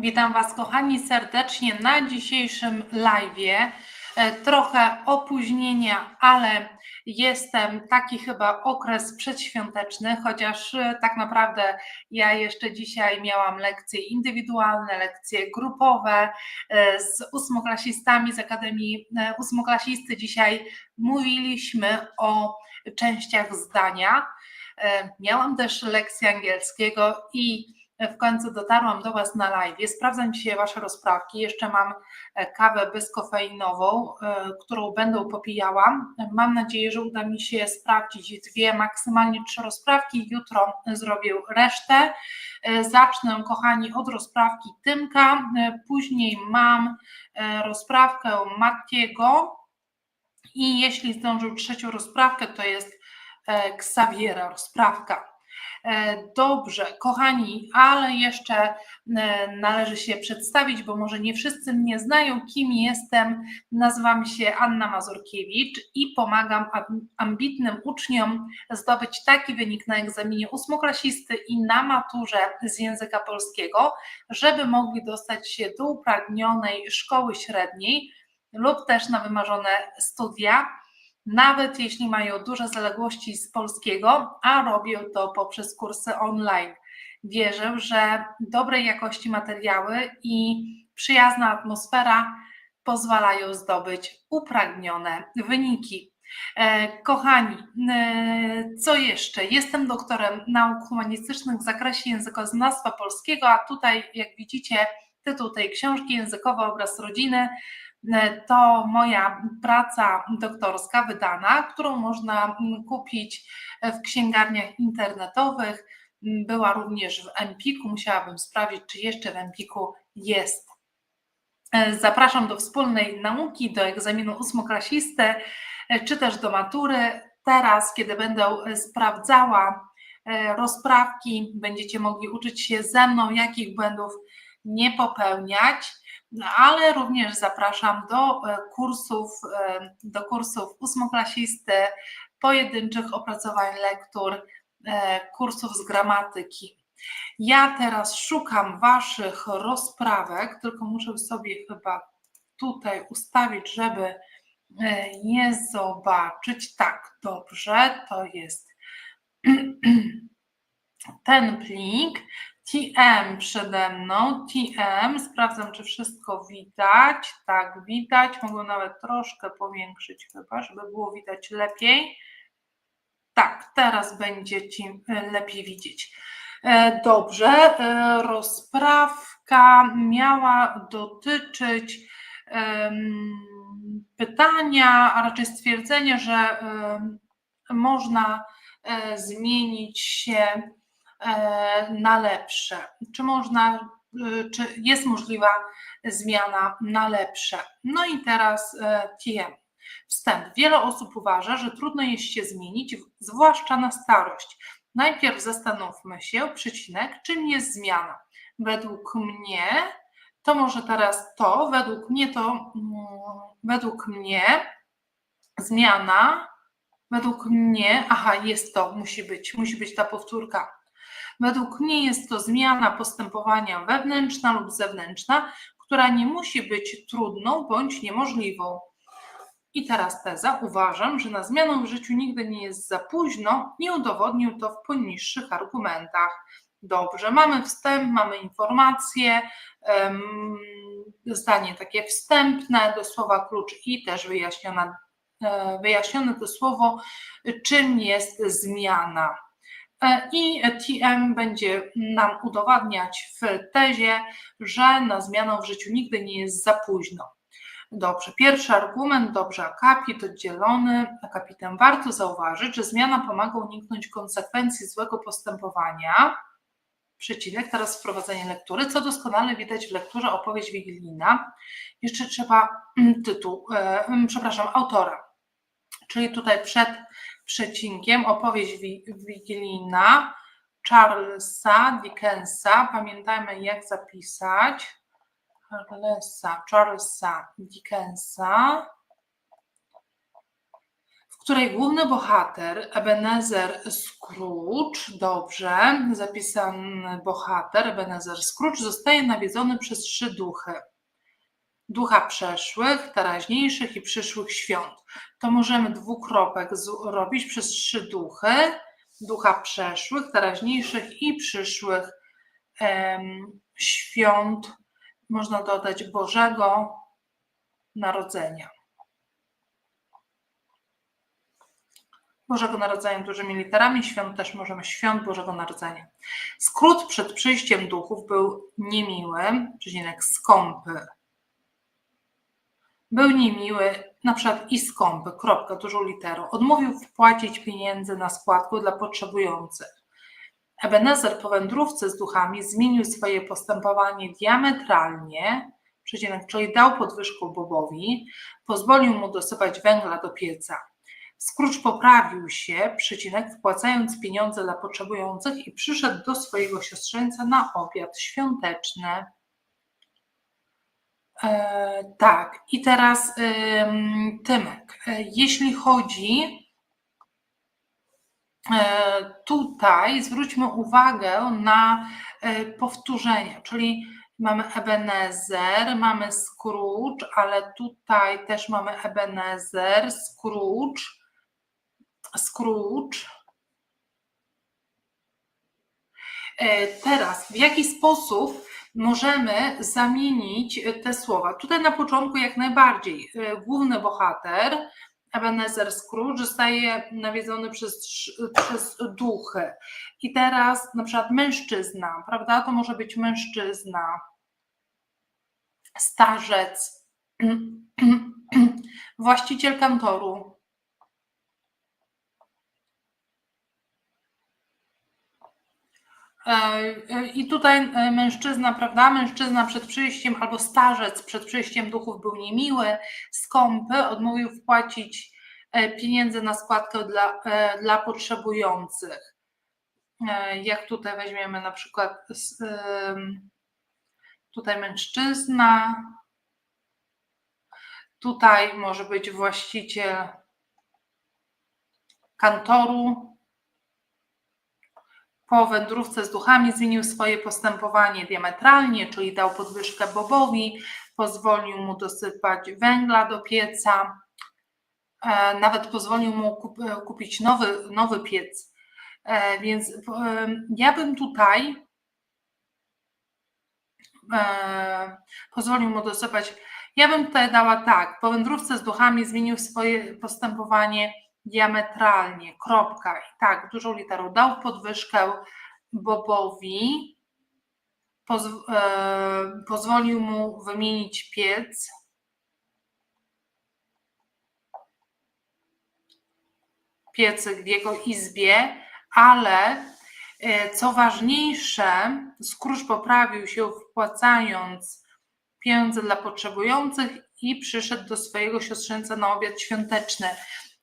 Witam Was, kochani, serdecznie na dzisiejszym live. Trochę opóźnienia, ale jestem taki chyba okres przedświąteczny, chociaż e, tak naprawdę ja jeszcze dzisiaj miałam lekcje indywidualne, lekcje grupowe e, z ósmoklasistami z Akademii e, Ósmoklasisty. Dzisiaj mówiliśmy o częściach zdania. Miałam też lekcję angielskiego i w końcu dotarłam do Was na live. Sprawdzam dzisiaj Wasze rozprawki. Jeszcze mam e, kawę bezkofeinową, e, którą będę popijała. Mam nadzieję, że uda mi się sprawdzić dwie, maksymalnie trzy rozprawki. Jutro zrobię resztę. E, zacznę, kochani, od rozprawki Tymka. Później mam rozprawkę Mattiego. I jeśli zdążył trzecią rozprawkę, to jest Xaviera rozprawka. E, dobrze, kochani, ale jeszcze e, należy się przedstawić, bo może nie wszyscy mnie znają, kim jestem. Nazywam się Anna Mazurkiewicz i pomagam ambitnym uczniom zdobyć taki wynik na egzaminie ósmoklasisty i na maturze z języka polskiego, żeby mogli dostać się do upragnionej szkoły średniej lub też na wymarzone studia nawet jeśli mają duże zaległości z polskiego, a robią to poprzez kursy online. Wierzę, że dobrej jakości materiały i przyjazna atmosfera pozwalają zdobyć upragnione wyniki. E, kochani, e, co jeszcze? Jestem doktorem nauk humanistycznych w zakresie językoznawstwa polskiego, a tutaj, jak widzicie, tytuł tej książki Językowy obraz rodziny to moja praca doktorska wydana, którą można mm, kupić w księgarniach internetowych. Mm, była również w Empiku, musiałabym sprawdzić, czy jeszcze w Empiku jest. E, zapraszam do wspólnej nauki, do egzaminu ósmoklasisty, e, czy też do matury. Teraz, kiedy będę sprawdzała rozprawki, będziecie mogli uczyć się ze mną, jakich błędów nie popełniać. No, ale również zapraszam do e, kursów, e, do kursów ósmoklasisty, pojedynczych opracowań lektur, e, kursów z gramatyki. Ja teraz szukam Waszych rozprawek, tylko muszę sobie chyba tutaj ustawić, żeby je zobaczyć. Tak, dobrze, to jest ten plik. TM przede mną, TM, sprawdzam, czy wszystko widać. Tak, widać. Mogę nawet troszkę powiększyć chyba, żeby było widać lepiej. Tak, teraz będzie Ci e, lepiej widzieć. E, dobrze, e, rozprawka miała dotyczyć pytania, a raczej stwierdzenia, że można zmienić się E, na lepsze? Czy można, e, czy jest możliwa zmiana na lepsze? No i teraz e, TM. Wstęp. Wiele osób uważa, że trudno jest się zmienić, zwłaszcza na starość. Najpierw zastanówmy się, przycinek, czym jest zmiana. Według mnie, to może teraz to, według mnie to, mm, według mnie zmiana, według mnie, aha, jest to, musi być, musi być ta powtórka. Według mnie jest to zmiana postępowania wewnętrzna lub zewnętrzna, która nie musi być trudną bądź niemożliwą. I teraz teza. Uważam, że na zmianę w życiu nigdy nie jest za późno. Nie udowodnił to w poniższych argumentach. Dobrze, mamy wstęp, mamy informacje, zdanie takie wstępne do słowa klucz i też wyjaśnione, wyjaśnione to słowo, czym jest zmiana. E, I TM będzie nam udowadniać w tezie, że na zmianę w życiu nigdy nie jest za późno. Dobrze, pierwszy argument, dobrze, akapit oddzielony. Akapitem warto zauważyć, że zmiana pomaga uniknąć konsekwencji złego postępowania. Przecinek, teraz wprowadzenie lektury, co doskonale widać w lekturze opowieść wigilijna. Jeszcze trzeba mm, tytuł, e, mm, przepraszam, autora. Czyli tutaj przed przecinkiem opowieść wigilijna Charlesa Dickensa. Pamiętajmy, jak zapisać. Charlesa, Charlesa Dickensa, w której główny bohater, Ebenezer Scrooge, dobrze, zapisany bohater, Ebenezer Scrooge, zostaje nawiedzony przez trzy duchy. Ducha przeszłych, teraźniejszych i przyszłych świąt. To możemy dwukropek zrobić przez trzy duchy, ducha przeszłych, teraźniejszych i przyszłych em, świąt. Można dodać Bożego Narodzenia. Bożego Narodzenia dużymi literami, świąt też możemy świąt Bożego Narodzenia. Skrót przed przyjściem duchów był niemiły, przecinek skąpy. Był niemiły, na przykład i skąpy, kropka, dużą literą. Odmówił wpłacić pieniędzy na składkę dla potrzebujących. Ebenezer po wędrówce z duchami zmienił swoje postępowanie diametralnie, przecinek, czyli dał podwyżkę Bobowi, pozwolił mu dosypać węgla do pieca. Scrooge poprawił się, przecinek, wpłacając pieniądze dla potrzebujących i przyszedł do swojego siostrzeńca na obiad świąteczny. E, tak, i teraz ym, Tymek, e, jeśli chodzi e, tutaj, zwróćmy uwagę na e, powtórzenia, czyli mamy Ebenezer, mamy Scrooge, ale tutaj też mamy Ebenezer, Scrooge, Scrooge. Teraz, w jaki sposób możemy zamienić te słowa? Tutaj na początku jak najbardziej e, główny bohater, Ebenezer Scrooge, zostaje nawiedzony przez, przez duchy. I teraz na przykład mężczyzna, prawda? To może być mężczyzna, starzec, właściciel kantoru, E, I tutaj e, mężczyzna, prawda? Mężczyzna przed przyjściem albo starzec przed przyjściem duchów był niemiły, skąpy, odmówił wpłacić e, pieniędzy na składkę dla, dla potrzebujących. Jak tutaj weźmiemy na przykład tutaj mężczyzna, tutaj może być właściciel kantoru, po wędrówce z duchami zmienił swoje postępowanie diametralnie, czyli dał podwyżkę Bobowi, pozwolił mu dosypać węgla do pieca, e, nawet pozwolił mu e, kupić nowy, nowy piec. E, więc ja bym tutaj pozwolił mu dosypać. Ja bym tutaj dała tak. Po wędrówce z duchami zmienił swoje postępowanie diametralnie, kropka i tak, dużą literą, dał podwyżkę Bobowi, poz, e, pozwolił mu wymienić piec, piecyk w jego izbie, ale e, co ważniejsze, Scrooge poprawił się wpłacając pieniądze dla potrzebujących i przyszedł do swojego siostrzeńca na obiad świąteczny.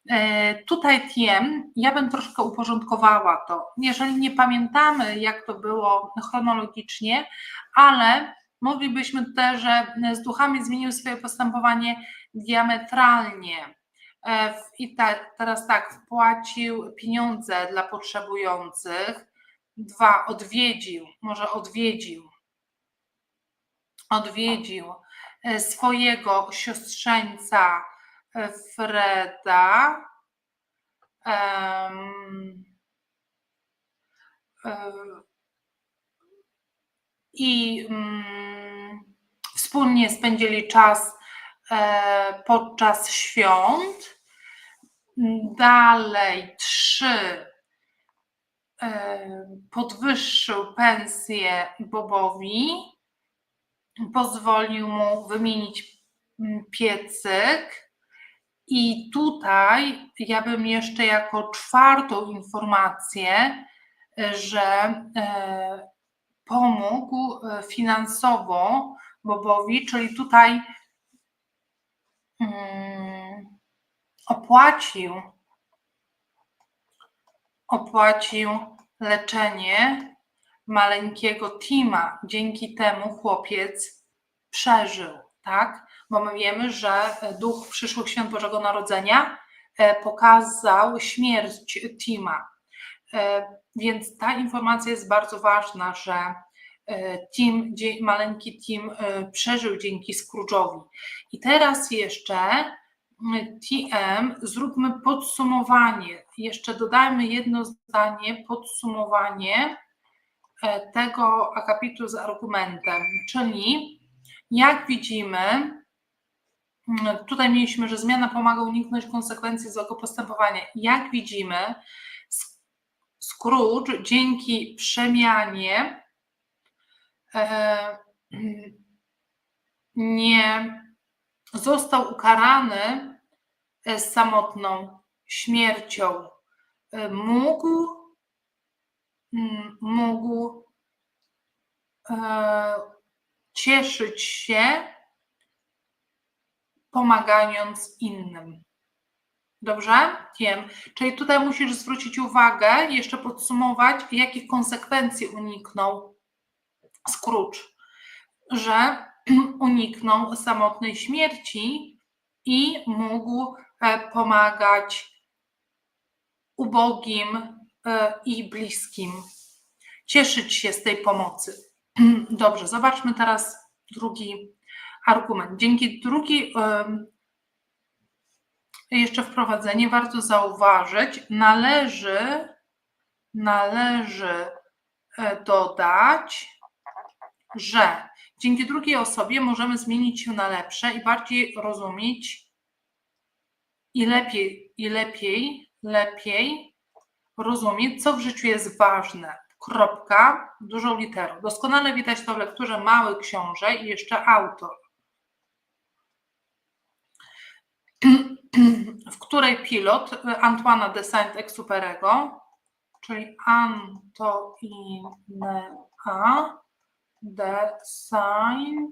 E, tutaj TM, ja bym troszkę uporządkowała to. Jeżeli nie pamiętamy, jak to było chronologicznie, ale moglibyśmy też, że z duchami zmienił swoje postępowanie diametralnie. E, I teraz tak, wpłacił pieniądze dla potrzebujących. Dwa, odwiedził, może odwiedził, odwiedził e, swojego siostrzeńca Freda. Um, I um, wspólnie spędzili czas e, podczas świąt. Dalej, trzy. E, podwyższył pensję Bobowi, pozwolił mu wymienić piecyk, i tutaj ja bym jeszcze jako czwartą informację, że e, pomógł e, finansowo Bobowi, czyli tutaj mm, opłacił, opłacił leczenie maleńkiego Tima. Dzięki temu chłopiec przeżył, tak? Bo my wiemy, że duch przyszłych świąt Bożego Narodzenia e, pokazał śmierć Tima. E, Więc ta informacja jest bardzo ważna, że e, Tim, maleńki Tim e, przeżył dzięki Scrooge'owi. I teraz jeszcze mm, TM, zróbmy podsumowanie. Jeszcze dodajmy jedno zdanie, podsumowanie e, tego akapitu z argumentem, czyli jak widzimy, mm, tutaj mieliśmy, że zmiana pomaga uniknąć konsekwencji złego postępowania. Jak widzimy, Scrooge dzięki przemianie e, nie został ukarany e, samotną śmiercią. E, Mógł, mm, mógł cieszyć się, pomagając innym. Dobrze? Wiem. Czyli tutaj musisz zwrócić uwagę, jeszcze podsumować, jakich konsekwencji uniknął Scrooge, że uniknął samotnej śmierci i mógł e, pomagać ubogim e, i bliskim, cieszyć się z tej pomocy. Dobrze, zobaczmy teraz drugi argument. Dzięki drugi jeszcze wprowadzenie warto zauważyć, należy należy e, dodać, że dzięki drugiej osobie możemy zmienić się na lepsze i bardziej rozumieć i lepiej, i lepiej, lepiej rozumieć, co w życiu jest ważne. Kropka, dużą literą. Doskonale widać to w lekturze Mały Książę i jeszcze autor. W której pilot y, Antoana de Saint-Exupéry'ego, czyli Antoinea de Saint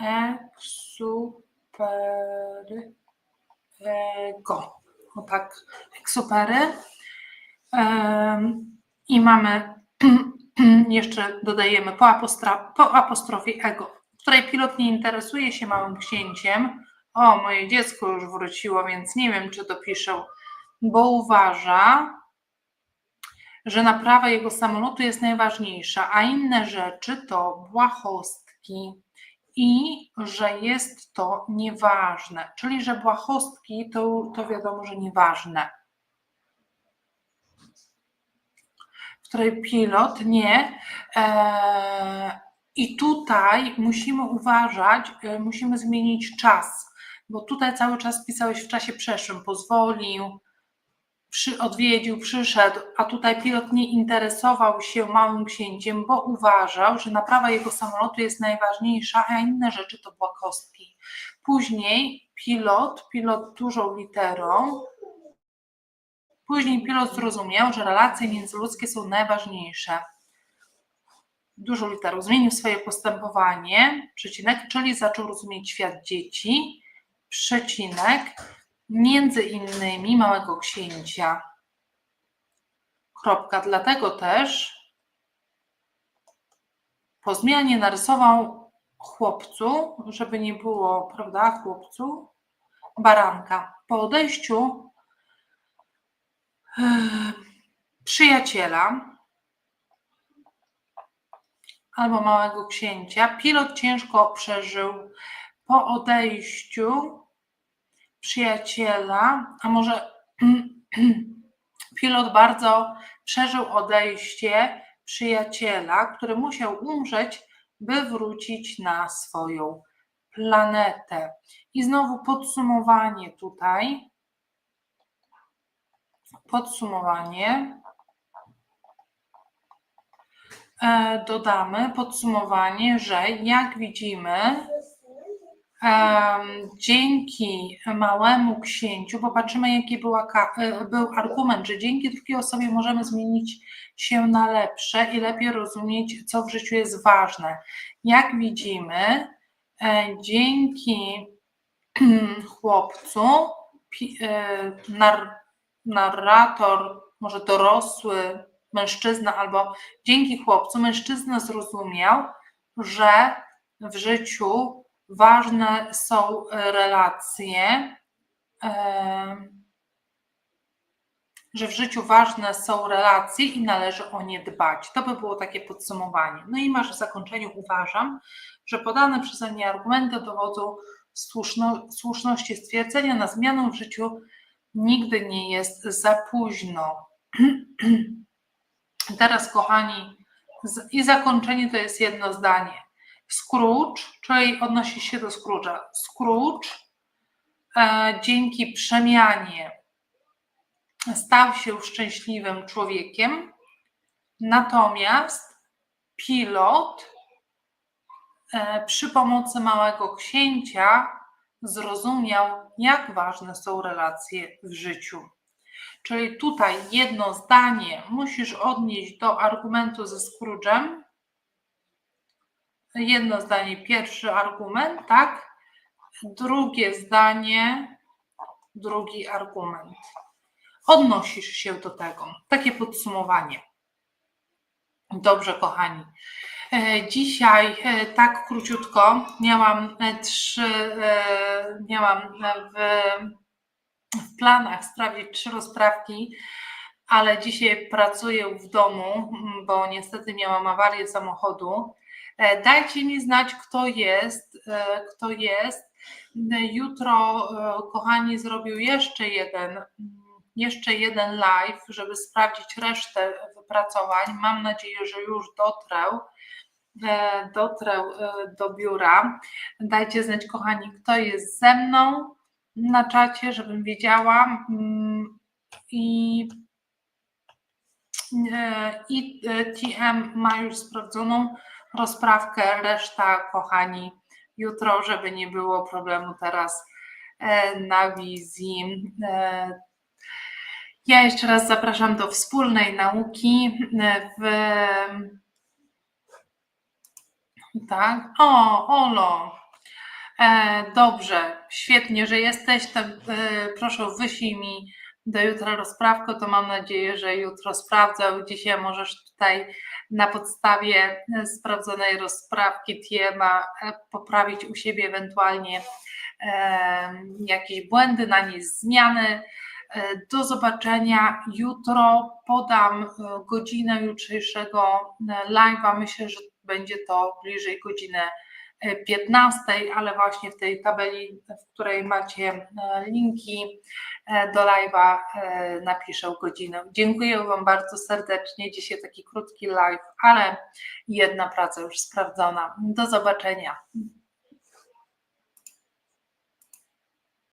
Exupéry'ego. O tak, Exupery. I mamy jeszcze dodajemy po, apostra- po apostrofie ego, której pilot nie interesuje się małym księciem. O, moje dziecko już wróciło, więc nie wiem, czy dopiszę, bo uważa, że naprawa jego samolotu jest najważniejsza, a inne rzeczy to błahostki i że jest to nieważne. Czyli, że błahostki to, to wiadomo, że nieważne. W której pilot nie. E, I tutaj musimy uważać, e, musimy zmienić czas, bo tutaj cały czas pisałeś w czasie przeszłym, pozwolił, przy, odwiedził, przyszedł, a tutaj pilot nie interesował się małym księciem, bo uważał, że naprawa jego samolotu jest najważniejsza, a inne rzeczy to błahostki. Później pilot, pilot dużą literą, później pilot zrozumiał, że relacje międzyludzkie są najważniejsze. Dużą literą zmienił swoje postępowanie, przecinek, czyli zaczął rozumieć świat dzieci, przecinek, między innymi Małego Księcia. Kropka. Dlatego też po zmianie narysował chłopcu, żeby nie było, prawda, chłopcu, baranka. Po odejściu e, przyjaciela albo małego księcia, pilot ciężko przeżył po odejściu przyjaciela, a może pilot bardzo przeżył odejście przyjaciela, który musiał umrzeć, by wrócić na swoją planetę. I znowu podsumowanie tutaj. Podsumowanie. E, Dodamy podsumowanie, że jak widzimy, dzięki małemu księciu, popatrzymy jaki była, e, był argument, że dzięki drugiej osobie możemy zmienić się na lepsze i lepiej rozumieć, co w życiu jest ważne. Jak widzimy, e, dzięki chłopcu, narrator, może dorosły mężczyzna, albo dzięki chłopcu mężczyzna zrozumiał, że w życiu ważne są relacje, że w życiu ważne są relacje i należy o nie dbać. To by było takie podsumowanie. No i masz w zakończeniu uważam, że podane przeze mnie argumenty dowodzą słuszno, słuszności stwierdzenia na zmianę w życiu nigdy nie jest za późno. Teraz, kochani, i zakończenie to jest jedno zdanie. Scrooge, czyli odnosi się do Scrooge'a. Scrooge e, dzięki przemianie stał się szczęśliwym człowiekiem, natomiast pilot e, przy pomocy małego księcia zrozumiał, jak ważne są relacje w życiu. Czyli tutaj jedno zdanie musisz odnieść do argumentu ze Scrooge'em. Jedno zdanie, pierwszy argument, tak? Drugie zdanie, drugi argument. Odnosisz się do tego. Takie podsumowanie. Dobrze, kochani. E, dzisiaj e, tak króciutko miałam e, trzy, miałam w w planach sprawdzić trzy rozprawki, ale dzisiaj pracuję w domu, bo niestety miałam awarię samochodu. E, dajcie mi znać, kto jest, e, kto jest. Jutro, e, kochani, zrobił jeszcze jeden, jeszcze jeden live, żeby sprawdzić resztę wypracowań. Mam nadzieję, że już dotrę dotrę do biura. Dajcie znać, kochani, kto jest ze mną na czacie, żebym wiedziała. Mm, I, e, i e, TM ma już sprawdzoną rozprawkę, reszta, kochani, jutro, żeby nie było problemu teraz e, na wizji. Ja jeszcze raz zapraszam do wspólnej nauki w tak. O, Olo, dobrze, świetnie, że jesteś. To, e, proszę, wyślij mi do jutra rozprawkę, to mam nadzieję, że jutro sprawdzę. Dzisiaj możesz tutaj na podstawie sprawdzonej rozprawki TMA e, poprawić u siebie ewentualnie jakieś błędy, nanieść zmiany. Do zobaczenia jutro. Podam godzinę jutrzejszego live'a. Myślę, że będzie to bliżej godziny 15, ale właśnie w tej tabeli, w której macie e, linki e, do live'a, e, napiszę godzinę. Dziękuję Wam bardzo serdecznie. Dzisiaj taki krótki live, ale jedna praca już sprawdzona. Do zobaczenia.